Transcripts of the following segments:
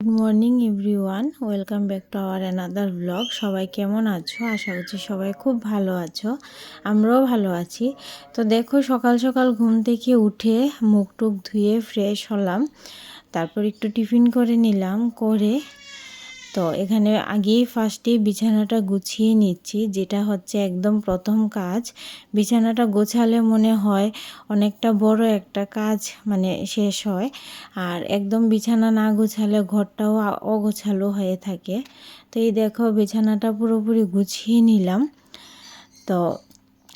Good morning everyone welcome back to our another blog সবাই কেমন আছো? আশা করছি সবাই খুব ভালো আছো। আমরাও ভালো আছি। তো দেখো, সকাল সকাল ঘুম থেকে উঠে মুখ টুক ধুয়ে ফ্রেশ হলাম। তারপর একটু টিফিন করে নিলাম, করে তো এখানে আগেই ফার্স্টে বিছানাটা গুছিয়ে নিচ্ছি, যেটা হচ্ছে একদম প্রথম কাজ। বিছানাটা গোছালে মনে হয় অনেকটা বড় একটা কাজ মানে শেষ হয়। আর একদম বিছানা না গোছালে ঘরটাও অগোছালো হয়ে থাকে। তো এই দেখো, বিছানাটা পুরোপুরি গুছিয়ে নিলাম। তো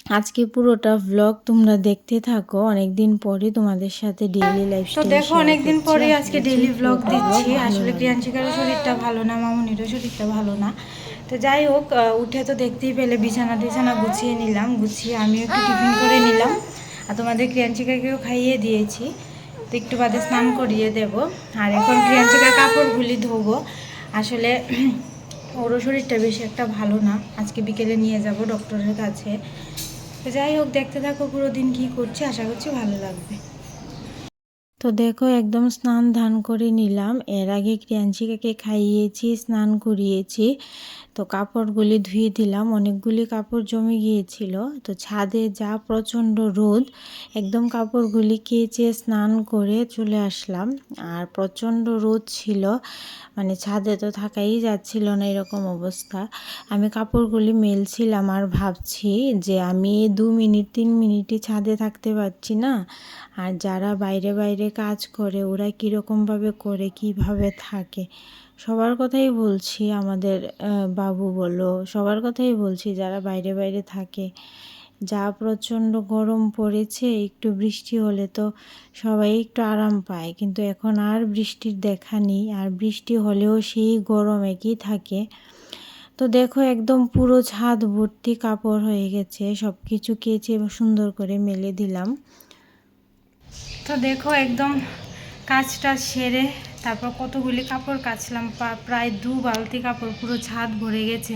আজকে পুরোটা ব্লগ তোমরা দেখতে থাকো। অনেকদিন পরে তোমাদের সাথে ডেইলি লাইফ তো দেখো অনেকদিন পরে আজকে ডেইলি ব্লগ দিচ্ছি। আসলে প্রিয়াঞ্চিকারও শরীরটা ভালো না মামুনিরও শরীরটা ভালো না। তো যাই হোক উঠে তো দেখতেই পেলে বিছানা টিছানা গুছিয়ে নিলাম গুছিয়ে আমিও একটু টিফিন করে নিলাম। আর তোমাদের প্রিয়াঞ্চিকাকেও খাইয়ে দিয়েছি। তো একটু বাদে স্নান করিয়ে দেব। আর এখন প্রিয়াঞ্চিকার কাপড়গুলি ধোবো। আসলে ওরও শরীরটা বেশি একটা ভালো না। আজকে বিকেলে নিয়ে যাব ডক্টরের কাছে। যাই হোক দেখতে থাকো পুরো দিন কী করছি আশা করছি ভালো লাগবে। তো দেখো একদম স্নান ধান করে নিলাম। এর আগে ক্রিয়াঞ্চিকাকে খাইয়েছি, স্নান করিয়েছি। তো কাপড়গুলি ধুয়ে দিলাম। অনেকগুলি কাপড় জমে গিয়েছিল। তো ছাদে যা প্রচণ্ড রোদ, একদম কাপড়গুলি কেচে স্নান করে চলে আসলাম। আর প্রচণ্ড রোদ ছিল মানে ছাদে তো থাকাই যাচ্ছিল না এরকম অবস্থা। আমি কাপড়গুলি মেলছিলাম আর ভাবছি যে আমি দু মিনিট, তিন মিনিটই ছাদে থাকতে পারছি না। আর যারা বাইরে বাইরে কাজ করে, ওরা কীরকমভাবে করে, কীভাবে থাকে? সবার কথাই বলছি, আমাদের বাবু বলো, সবার কথাই বলছি। যারা বাইরে বাইরে থাকে, যা প্রচণ্ড গরম পড়েছে, একটু বৃষ্টি হলে তো সবাই একটু আরাম পায়। কিন্তু এখন আর বৃষ্টির দেখা নেই, আর বৃষ্টি হলেও সেই গরম একই থাকে? তো দেখো, একদম পুরো ছাদ ভর্তি কাপড় হয়ে গেছে সব কিছু কেচে সুন্দর করে মেলে দিলাম। তো দেখো একদম কাজটা সেরে তারপর কতগুলি কাপড় কাচলাম প্রায় দু বালতি কাপড়, পুরো ছাদ ভরে গেছে।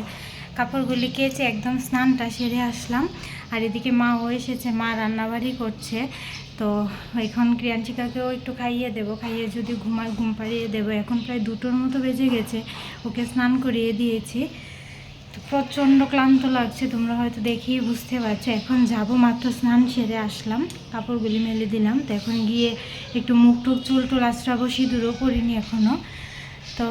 কাপড়গুলি কেচে একদম স্নানটা সেরে আসলাম। আর এদিকে মাও এসেছে, মা রান্নাবাড়ি করছে। তো এখন ক্রিয়াঞ্চিকাকেও একটু খাইয়ে দেবো, খাইয়ে যদি ঘুমায় ঘুম পাড়িয়ে দেবো। এখন প্রায় দুটোর মতো বেজে গেছে, ওকে স্নান করিয়ে দিয়েছি। প্রচণ্ড ক্লান্ত লাগছে, তোমরা হয়তো দেখেই বুঝতে পারছ। এখন যাব মাত্র স্নান সেরে আসলাম, কাপড়গুলি মেলে দিলাম। তো এখন গিয়ে একটু মুখ টুক, চুল টুল আশ্রাবো সিঁদুরও করিনি এখনও তো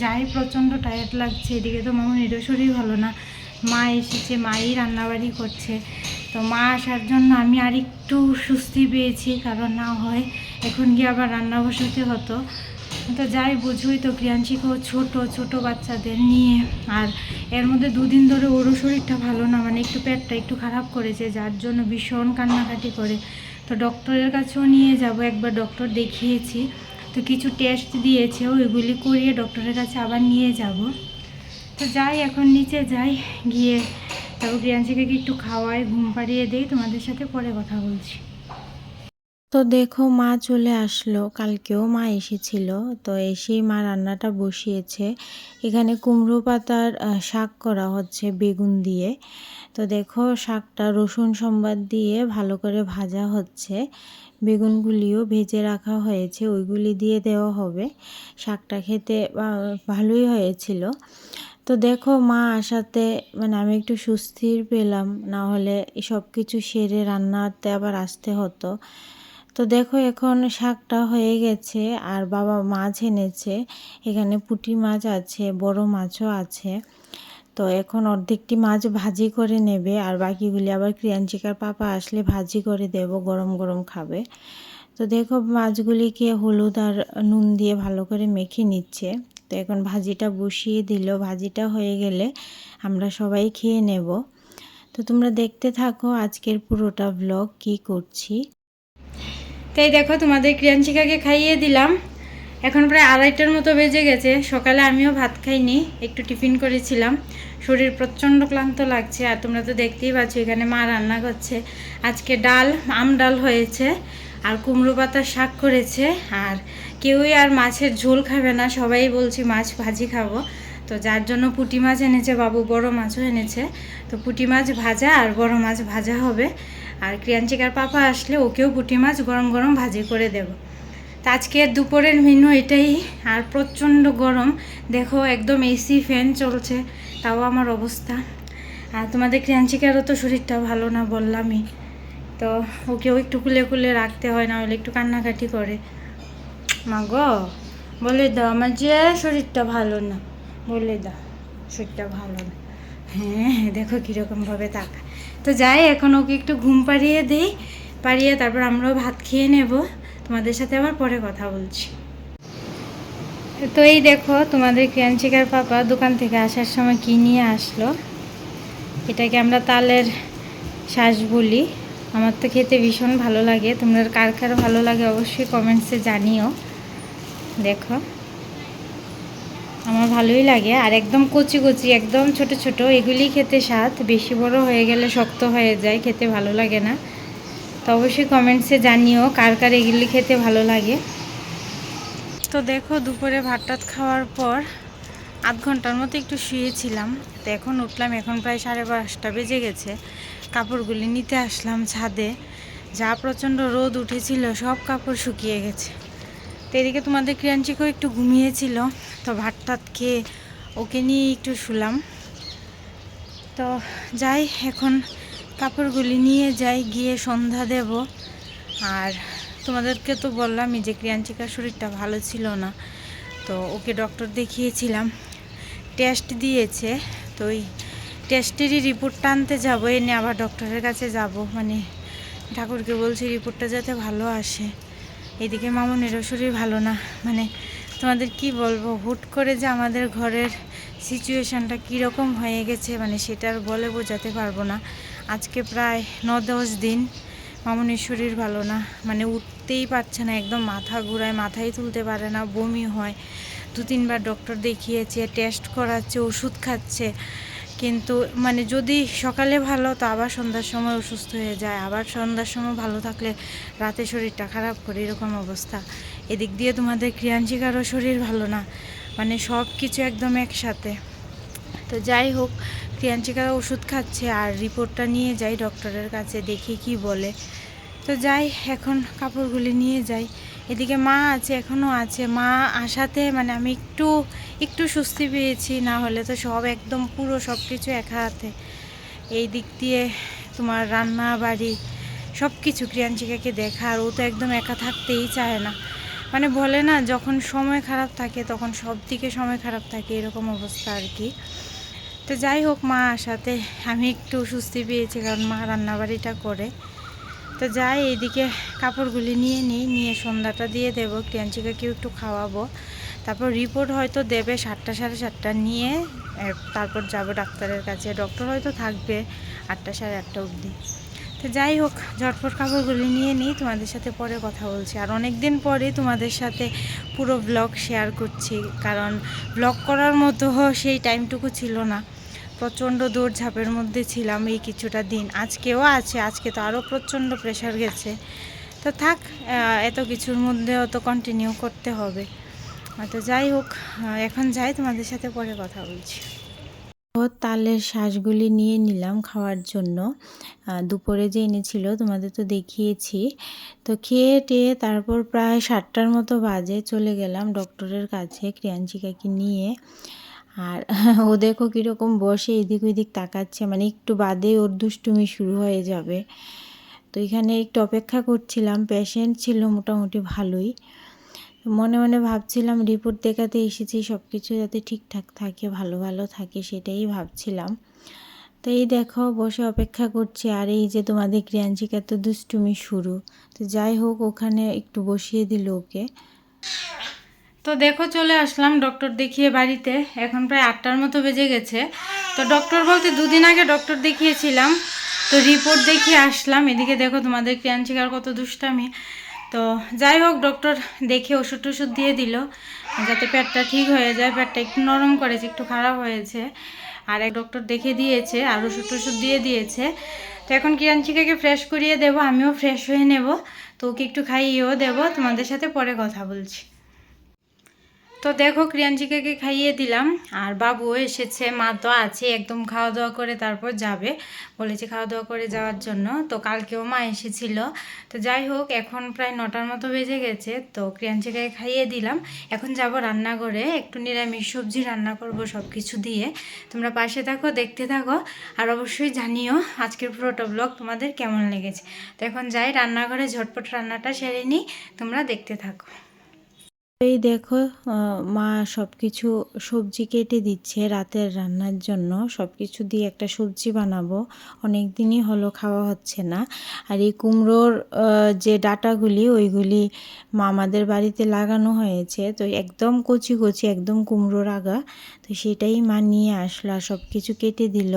যাই, প্রচণ্ড টায়ার্ড লাগছে, এদিকে তো মামুনিরও শরীর ভালো না। মা এসেছে, মাই রান্নাবাড়ি করছে। তো মা আসার জন্য আমি আর একটু সুস্থি পেয়েছি, কারণ না হয় এখন গিয়ে আবার রান্না বসাতে হতো। তো যাই বুঝুই তো প্রিয়াঞ্চিকেও ছোট ছোট বাচ্চাদের নিয়ে। আর এর মধ্যে দুদিন ধরে ওরও শরীরটা ভালো না মানে একটু পেটটা একটু খারাপ করেছে, যার জন্য ভীষণ কান্নাকাটি করে। তো ডক্টরের কাছেও নিয়ে যাব, একবার ডক্টর দেখিয়েছি। তো কিছু টেস্ট দিয়েছে, ওইগুলি করিয়ে ডক্টরের কাছে আবার নিয়ে যাব। তো যাই, এখন নিচে যাই, গিয়ে তারপর প্রিয়াঞ্চিকে একটু খাওয়াই, ঘুম পাড়িয়ে দিই, তোমাদের সাথে পরে কথা বলছি। তো দেখো, মা চলে আসলো। কালকেও মা এসেছিল। তো এসেই মা রান্নাটা বসিয়েছে। এখানে কুমড়ো পাতার শাক করা হচ্ছে বেগুন দিয়ে। তো দেখো, শাকটা রসুন সম্বাদ দিয়ে ভালো করে ভাজা হচ্ছে। বেগুনগুলিও ভেজে রাখা হয়েছে। ওইগুলি দিয়ে দেওয়া হবে। শাকটা খেতে ভালোই হয়েছিল। তো দেখো, মা আসাতে মানে আমি একটু সুস্থির পেলাম। না হলে সব কিছু সেরে রান্নাতে আবার আসতে হতো। তো দেখো এখন শাকটা হয়ে গেছে আর বাবা মাছ এনেছে। এখানে পুঁটি মাছ আছে, বড় মাছও আছে। তো এখন অর্ধেকটি মাছ ভাজি করে নেবে আর বাকিগুলি আবার ক্রিয়াঞ্চিকার পাপা আসলে ভাজি করে দেব, গরম গরম খাবে। তো দেখো মাছগুলিকে হলুদ আর নুন দিয়ে ভালো করে মেখে নিচ্ছে। তো এখন ভাজিটা বসিয়ে দিল। ভাজিটা হয়ে গেলে আমরা সবাই খেয়ে নেব। তো তোমরা দেখতে থাকো আজকের পুরোটা ব্লগ কি করছি। তাই দেখো তোমাদের ক্রিয়াঞ্চিকাকে খাইয়ে দিলাম। এখন প্রায় আড়াইটার মতো বেজে গেছে। সকালে আমিও ভাত খাইনি, একটু টিফিন করেছিলাম। শরীর প্রচণ্ড ক্লান্ত লাগছে আর তোমরা তো দেখতেই পাচ্ছ এখানে মা রান্না করছে। আজকে ডাল, আম ডাল হয়েছে আর কুমড়ো পাতার শাক করেছে আর কেউই আর মাছের ঝোল খাবে না, সবাই বলছি মাছ ভাজি খাব। তো যার জন্য পুঁটি মাছ এনেছে, বাবু বড় মাছও এনেছে। তো পুঁটি মাছ ভাজা আর বড় মাছ ভাজা হবে। আর ক্রিয়াঞ্চিকার পাপা আসলে ওকেও পুঁটি মাছ গরম গরম ভাজি করে দেব। তো আজকে দুপুরের মেনু এটাই, আর প্রচণ্ড গরম। দেখো, একদম এসি ফ্যান চলছে, তাও আমার অবস্থা। আর তোমাদের ক্রিয়াঞ্চিকারও তো শরীরটা ভালো না বললামই। তো ওকেও একটু কুলে কুলে রাখতে হয় না হলে একটু কান্নাকাটি করে। মা গো, বলে দাও আমার যে শরীরটা ভালো না। বলে দাও, শরীরটা ভালো না। হ্যাঁ দেখো কীরকমভাবে তাকায়। তো যাই, এখন ওকে একটু ঘুম পাড়িয়ে দিই। পাড়িয়ে তারপর আমরাও ভাত খেয়ে নেব। তোমাদের সাথে আবার পরে কথা বলছি। তো এই দেখো, তোমাদের ক্রিয়াঞ্চিকার পাপা দোকান থেকে আসার সময় কি নিয়ে আসলো? এটাকে আমরা তালের শ্বাস বলি। আমার তো খেতে ভীষণ ভালো লাগে। তোমরা কার কার ভালো লাগে অবশ্যই কমেন্টসে জানিও। দেখো। আমার ভালোই লাগে। আর একদম কচি কচি, একদম ছোট ছোট, এগুলি খেতে স্বাদ। বেশি বড় হয়ে গেলে শক্ত হয়ে যায়, খেতে ভালো লাগে না। তো অবশ্যই কমেন্টসে জানিও কার কার এগুলি খেতে ভালো লাগে। তো দেখো, দুপুরে ভাত টাত খাওয়ার পর আধ ঘণ্টার মতো একটু শুয়েছিলাম। তো এখন উঠলাম, এখন প্রায় সাড়ে পাঁচটা বেজে গেছে। কাপড়গুলি নিতে আসলাম ছাদে। যা প্রচণ্ড রোদ উঠেছিল, সব কাপড় শুকিয়ে গেছে। তো এদিকে তোমাদের ক্রিয়াঞ্চিকেও একটু ঘুমিয়েছিল, তো ভাত টাত খেয়ে ওকে নিয়ে একটু শুলাম। তো যাই, এখন কাপড়গুলি নিয়ে যাই, গিয়ে সন্ধ্যা দেব। আর তোমাদেরকে তো বললামই যে ক্রিয়াঞ্চিকার শরীরটা ভালো ছিল না, তো ওকে ডক্টর দেখিয়েছিলাম। টেস্ট দিয়েছে, তো ওই টেস্টেরই রিপোর্টটা আনতে যাব, এনে আবার ডক্টরের কাছে যাব। মানে ঠাকুরকে বলছি রিপোর্টটা যাতে ভালো আসে। এদিকে মামনেরও শরীর ভালো না। মানে তোমাদের কি বলব, হুট করে যে আমাদের ঘরের সিচুয়েশানটা কীরকম হয়ে গেছে মানে সেটা আর বলে বোঝাতে পারব না। আজকে প্রায় ন দশ দিন মামনের শরীর ভালো না। মানে উঠতেই পারছে না, একদম মাথা ঘুরায় মাথাই তুলতে পারে না, বমি হয়। দু তিনবার ডক্টর দেখিয়েছে টেস্ট করাচ্ছে, ওষুধ খাচ্ছে। কিন্তু মানে যদি সকালে ভালো, তো আবার সন্ধ্যার সময় অসুস্থ হয়ে যায়। আবার সন্ধ্যার সময় ভালো থাকলে রাতে শরীরটা খারাপ করে, এরকম অবস্থা। এদিক দিয়ে তোমাদের ক্রিয়াঞ্চিকারও শরীর ভালো না। মানে সব কিছু একদম একসাথে। তো যাই হোক ক্রিয়াঞ্চিকারা ওষুধ খাচ্ছে আর রিপোর্টটা নিয়ে যাই ডক্টরের কাছে, দেখি কি বলে। তো যাই, এখন কাপড়গুলি নিয়ে যাই। এদিকে মা আছে এখনও আছে। মা আসাতে মানে আমি একটু একটু স্বস্তি পেয়েছি, না হলে তো সব একদম পুরো সব কিছু একা হাতে। এই দিক দিয়ে তোমার রান্না, বাড়ি সব কিছু ক্রিয়াঞ্চিকাকে দেখা, আর ও তো একদম একা থাকতেই চায় না। মানে বলে না, যখন সময় খারাপ থাকে, তখন সব দিকে সময় খারাপ থাকে, এরকম অবস্থা আর কি। তো যাই হোক মা আসাতে, আমি একটু স্বস্তি পেয়েছি, কারণ মা রান্নাবাড়িটা করে। তো যাই এইদিকে কাপড়গুলি নিয়ে নিই, নিয়ে সন্ধ্যাটা দিয়ে দেবো। ক্রিয়াঞ্চিকাকেও একটু খাওয়াবো। তারপর রিপোর্ট হয়তো দেবে সাতটা, সাড়ে সাতটা নিয়ে তারপর যাব ডাক্তারের কাছে। ডক্টর হয়তো থাকবে আটটা, সাড়ে আটটা অবধি। তো যাই হোক ঝটফট কাপড়গুলি নিয়ে নিই, তোমাদের সাথে পরে কথা বলছি। আর অনেক দিন পরে তোমাদের সাথে পুরো ব্লগ শেয়ার করছি, কারণ ব্লগ করার মতো সেই টাইমটুকু ছিল না। প্রচণ্ড দৌড়ঝাঁপের মধ্যে ছিলাম এই কিছুটা দিন। আজকেও আছে, আজকে তো আরও প্রচণ্ড প্রেশার গেছে। তো থাক এত কিছুর মধ্যেও তো কন্টিনিউ করতে হবে। তো যাই হোক এখন যাই, তোমাদের সাথে পরে কথা বলছি। তালের শ্বাসগুলি নিয়ে নিলাম খাওয়ার জন্য। দুপুরে যে এনেছিল, তোমাদের তো দেখিয়েছি। তো খেয়ে টেয়ে তারপর প্রায় সাতটার মতো বাজে চলে গেলাম ডক্টরের কাছে, ক্রিয়াঞ্চিকাকে নিয়ে। আর ও দেখো কীরকম বসে এদিক ওদিক তাকাচ্ছে মানে একটু বাদে ওর দুষ্টুমি শুরু হয়ে যাবে। তো এখানে একটু অপেক্ষা করছিলাম পেশেন্ট ছিল মোটামুটি ভালোই। মনে মনে ভাবছিলাম রিপোর্ট দেখাতে এসেছি সব কিছু যাতে ঠিকঠাক থাকে, ভালো ভালো থাকে সেটাই ভাবছিলাম। তো এই দেখো, বসে অপেক্ষা করছি, আর এই যে তোমাদের ক্রিয়াঞ্চিকা তো দুষ্টুমি শুরু। তো যাই হোক, ওখানে একটু বসিয়ে দিল ওকে। তো দেখো চলে আসলাম ডক্টর দেখিয়ে বাড়িতে। এখন প্রায় আটটার মতো বেজে গেছে। তো ডক্টর বলতে দুদিন আগে ডক্টর দেখিয়েছিলাম। তো রিপোর্ট দেখিয়ে আসলাম। এদিকে দেখো তোমাদের ক্রিয়াঞ্চিকার কত দুষ্টামি। তো যাই হোক, ডক্টর দেখে ওষুধ টষুধ দিয়ে দিল। যাতে পেটটা ঠিক হয়ে যায়। পেটটা একটু নরম করেছে, একটু খারাপ হয়েছে। আর এক ডক্টর দেখে দিয়েছে আর ওষুধ টষুধ দিয়ে দিয়েছে। তো এখন ক্রিয়াঞ্চিকাকে ফ্রেশ করিয়ে দেবো। আমিও ফ্রেশ হয়ে নেব। তো ওকে একটু খাইয়েও দেবো। তোমাদের সাথে পরে কথা বলছি। তো দেখো ক্রিয়াঞ্জিকাকে খাইয়ে দিলাম, আর বাবু এসেছে, মা তো আছে, একদম খাওয়া দাওয়া করে তারপর যাবে, বলেছে খাওয়া দাওয়া করে যাওয়ার জন্য, তো কালকেও মা এসেছিল, তো যাই হোক, এখন প্রায় নটার মতো বেজে গেছে, তো ক্রিয়াঞ্জিকাকে খাইয়ে দিলাম, এখন যাব রান্নাঘরে, একটু নিরামিষ সবজি রান্না করব সব কিছু দিয়ে, তোমরা পাশে থাকো, দেখতে থাকো, আর অবশ্যই জানিও আজকের পুরোটা ব্লগ তোমাদের কেমন লেগেছে, তো এখন যাই, রান্নাঘরে ঝটপট রান্নাটা সেরে নিই, তোমরা দেখতে থাকো। এই দেখো মা সব কিছু সবজি কেটে দিচ্ছে রাতের রান্নার জন্য। সব কিছু দিয়ে একটা সবজি বানাবো। অনেক দিনই হলো খাওয়া হচ্ছে না। আর এই কুমড়োর যে ডাটাগুলি, ওইগুলি মা আমাদের বাড়িতে লাগানো হয়েছে। তো একদম কচি কচি, একদম কুমড়োর আগা তো সেটাই মা নিয়ে আসলো আর সব কিছু কেটে দিল।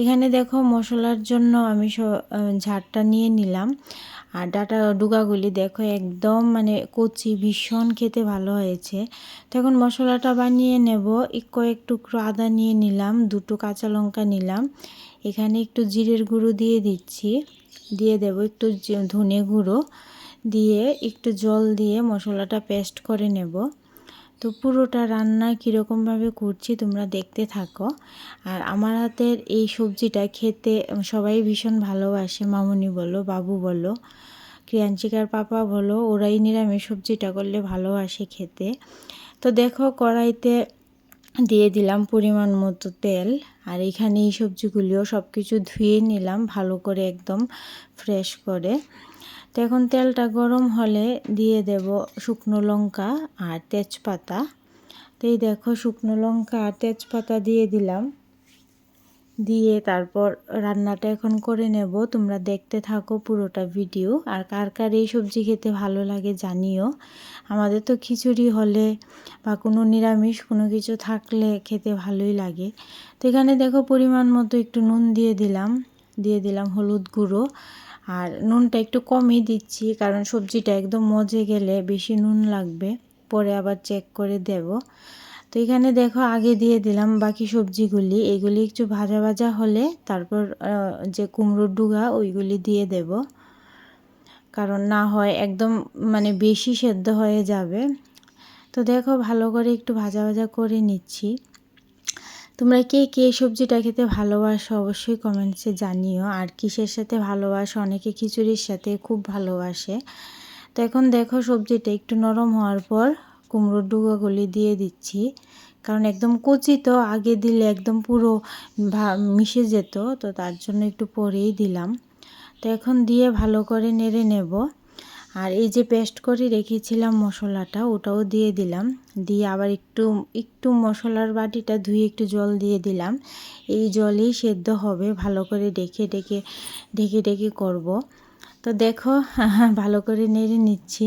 এখানে দেখো মশলার জন্য আমি ঝাড়টা নিয়ে নিলাম। আর ডাটা ডুগাগুলি দেখো একদম মানে কচি, ভীষণ খেতে ভালো হয়েছে। তো এখন মশলাটা বানিয়ে নেব। কয়েক টুকরো আদা নিয়ে নিলাম, দুটো কাঁচা লঙ্কা নিলাম। এখানে একটু জিরের গুঁড়ো দিয়ে দিচ্ছি। দিয়ে দেব একটু ধনে গুঁড়ো। দিয়ে একটু জল দিয়ে মশলাটা পেস্ট করে নেব। তো পুরোটা রান্না কীরকমভাবে করছি তোমরা দেখতে থাকো। আর আমার হাতের এই সবজিটা খেতে সবাই ভীষণ ভালোবাসে, মামুনি বলো, বাবু বলো ক্রিয়াঞ্চিকার পাপা বলো, ওরাই নিরামিষ সবজিটা করলে ভালোবাসে খেতে। তো দেখো কড়াইতে দিয়ে দিলাম পরিমাণ মতো তেল, আর এখানে এই সবজিগুলিও সব কিছু ধুয়ে নিলাম ভালো করে একদম ফ্রেশ করে। তো এখন তেলটা গরম হলে দিয়ে দেব শুকনো লঙ্কা আর তেজপাতা। তো এই দেখো শুকনো লঙ্কা আর তেজপাতা দিয়ে দিলাম। দিয়ে তারপর রান্নাটা এখন করে নেব। তোমরা দেখতে থাকো পুরোটা ভিডিও। আর কার কার এই সবজি খেতে ভালো লাগে জানিও। আমাদের তো খিচুড়ি হলে বা কোনো নিরামিষ কোনো কিছু থাকলে খেতে ভালোই লাগে। তো এখানে দেখো পরিমাণ মতো একটু নুন দিয়ে দিলাম। দিয়ে দিলাম হলুদ গুঁড়ো। আর নুনটা একটু কমই দিচ্ছি, কারণ সবজিটা একদম মজে গেলে বেশি নুন লাগবে। পরে আবার চেক করে দেব। তো এখানে দেখো আগে দিয়ে দিলাম বাকি সবজিগুলি, এগুলি একটু ভাজা ভাজা হলে তারপর যে কুমড়োর ডুগা ওইগুলি দিয়ে দেব। কারণ না হয় একদম মানে বেশি সেদ্ধ হয়ে যাবে। তো দেখো ভালো করে একটু ভাজা ভাজা করে নিচ্ছি। তোমরা কে কে সবজিটা খেতে ভালোবাসো অবশ্যই কমেন্টসে জানিও। আর কিসের সাথে ভালোবাসো? অনেকে খিচুড়ির সাথে খুব ভালোবাসে। তো এখন দেখো সবজিটা একটু নরম হওয়ার পর কুমড়োর ডুগাগুলি দিয়ে দিচ্ছি। কারণ একদম কচি তো, আগে দিলে একদম পুরো মিশে যেত, তো তার জন্য একটু পরেই দিলাম। তো এখন দিয়ে ভালো করে নেড়ে নেব। আর এই যে পেস্ট করে রেখেছিলাম মশলাটা, ওটাও দিয়ে দিলাম। দিয়ে আবার একটু একটু মশলার বাটিটা ধুয়ে একটু জল দিয়ে দিলাম। এই জলেই সেদ্ধ হবে, ভালো করে ডেকে ডেকে ঢেকে ঢেকে করব। তো দেখো, ভালো করে নেড়ে নিচ্ছি।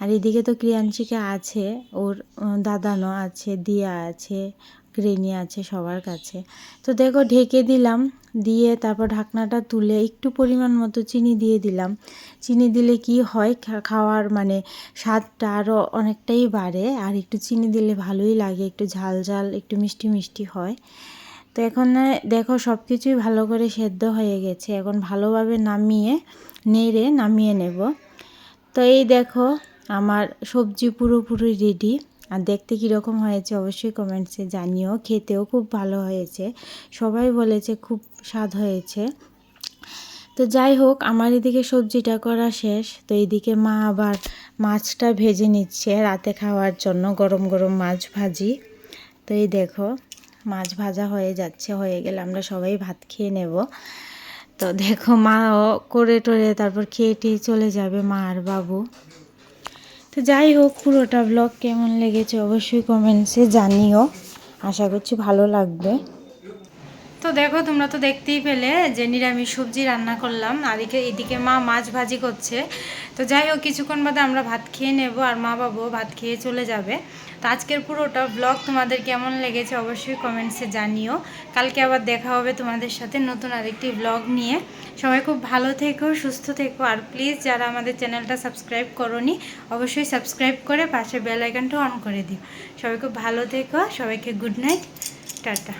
আর এদিকে তো ক্রিয়াঞ্চিকা আছে, ওর দাদানো আছে, দিয়া আছে গ্রেনি আছে সবার কাছে। তো দেখো, ঢেকে দিলাম। দিয়ে তারপর ঢাকনাটা তুলে একটু পরিমাণ মতো চিনি দিয়ে দিলাম। চিনি দিলে কি হয় খাওয়ার মানে স্বাদটা আরও অনেকটাই বাড়ে আর একটু চিনি দিলে ভালোই লাগে, একটু ঝাল ঝাল, একটু মিষ্টি মিষ্টি হয়। তো এখন দেখো সব কিছুই ভালো করে সেদ্ধ হয়ে গেছে। এখন ভালোভাবে নামিয়ে, নেড়ে নামিয়ে নেব। তো এই দেখো আমার সবজি পুরোপুরি রেডি আর দেখতে কীরকম হয়েছে অবশ্যই কমেন্টসে জানিও। খেতেও খুব ভালো হয়েছে। সবাই বলেছে খুব স্বাদ হয়েছে। তো যাই হোক, আমার এদিকে সবজিটা করা শেষ। তো এইদিকে মা আবার মাছটা ভেজে নিচ্ছে রাতে খাওয়ার জন্য গরম গরম মাছ ভাজি। তো এই দেখো, মাছ ভাজা হয়ে যাচ্ছে, হয়ে গেলে আমরা সবাই ভাত খেয়ে নেব। তো দেখো, মাও করে টোরে তারপর খেয়ে টেয়ে চলে যাবে মা আর বাবু। তো যাই হোক পুরোটা ব্লগ কেমন লেগেছে অবশ্যই কমেন্টসে জানিও। আশা করছি ভালো লাগবে। তো দেখো, তোমরা তো দেখতেই পেলে যে নিরামিষ সবজি রান্না করলাম। আর এদিকে মা মাছ ভাজি করছে। তো যাই হোক, কিছুক্ষণ বাদে আমরা ভাত খেয়ে নেব আর মা বাবু ভাত খেয়ে চলে যাবে। তো আজকের পুরোটা ব্লগ তোমাদের কেমন লেগেছে অবশ্যই কমেন্টসে জানিও। কালকে আবার দেখা হবে তোমাদের সাথে নতুন আরেকটি ব্লগ নিয়ে। সবাই খুব ভালো থেকো, সুস্থ থেকো। আর প্লিজ যারা আমাদের চ্যানেলটা সাবস্ক্রাইব করনি, অবশ্যই সাবস্ক্রাইব করে পাশে বেল আইকনটা অন করে দিও। সবাই খুব ভালো থেকো, সবাইকে গুড নাইট টাটা।